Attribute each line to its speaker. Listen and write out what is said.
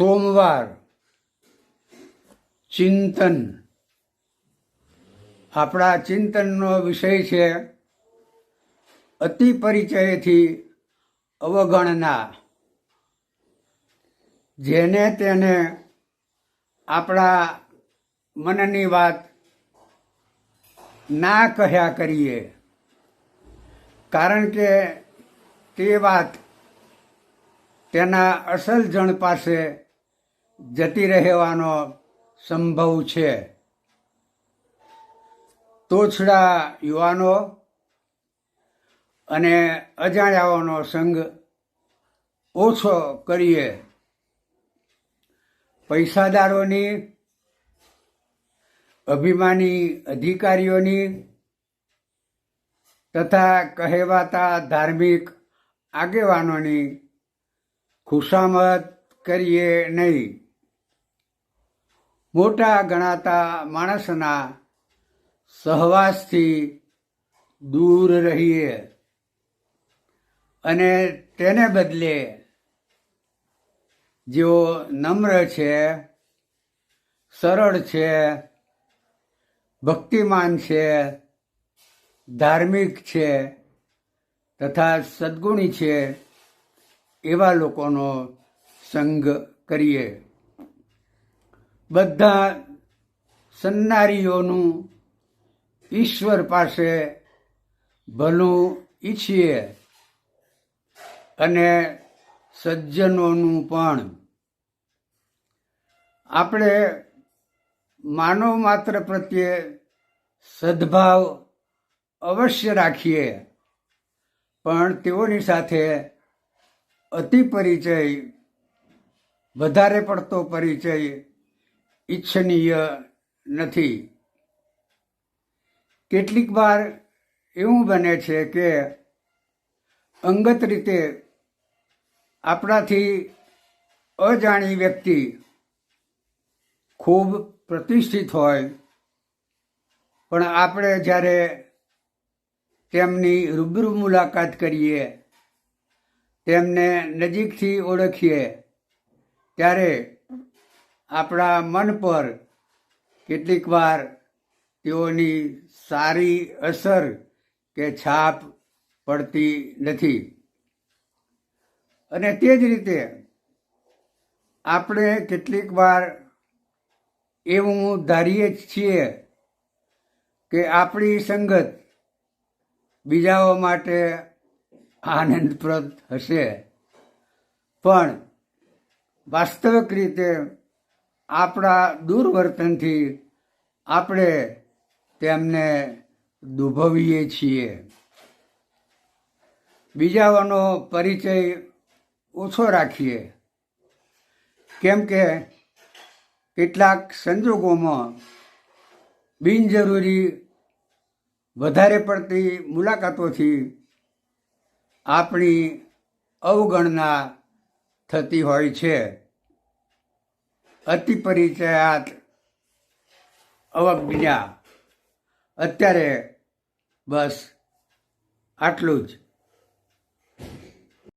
Speaker 1: સોમવાર, ચિંતન. આપણા ચિંતનનો વિષય છે અતિ પરિચયથી અવગણના. જેને તેને આપણા મનની વાત ના કહ્યા કરીએ. કારણ કે તે વાત તેના અસલ જણ પાસે જતી રહેવાનો સંભવ છે. તોછડા યુવાનો અને અજાણ્યાઓનો સંગ ઓછો કરીએ. પૈસાદારોની, અભિમાની અધિકારીઓની તથા કહેવાતા ધાર્મિક આગેવાનોની ખુશામત કરીએ નહીં. મોટા ગણાતા માણસના સહવાસથી દૂર રહીએ અને તેને બદલે જેઓ નમ્ર છે, સરળ છે, ભક્તિમાન છે, ધાર્મિક છે તથા સદગુણી છે, એવા લોકોનો સંગ કરીએ. બધા સન્નારીઓનું ઈશ્વર પાસે ભલું ઈચ્છીએ અને સજ્જનોનું પણ. આપણે માનવ માત્ર પ્રત્યે સદભાવ અવશ્ય રાખીએ, પણ તેઓની સાથે અતિ પરિચય વધારે પડતો પરિચય ઈચ્છનીય નથી. કેટલીક વાર એવું બને છે કે અંગત રીતે આપણાથી અજાણી વ્યક્તિ ખૂબ પ્રતિષ્ઠિત હોય, પણ આપણે જ્યારે તેમની રૂબરૂ મુલાકાત કરીએ, તેમને નજીકથી ઓળખીએ, ત્યારે આપણા મન પર કેટલીક વાર તેઓની સારી અસર કે છાપ પડતી નથી. અને તે જ રીતે આપણે કેટલીક વાર એવું ધારીએ જ છીએ કે આપણી સંગત બીજાઓ માટે આનંદપ્રદ હશે. પણ વાસ્તવિક રીતે આપણા દુર્વર્તનથી આપણે તેમને દુભવીએ છીએ. બીજાઓનો પરિચય ઓછો રાખીએ. કેમ કે કેટલાક સંજોગોમાં બિનજરૂરી વધારે પડતી મુલાકાતોથી આપણી અવગણના થતી હોય છે. અતિ પરિચયાત બીજા. અત્યારે બસ આટલું જ.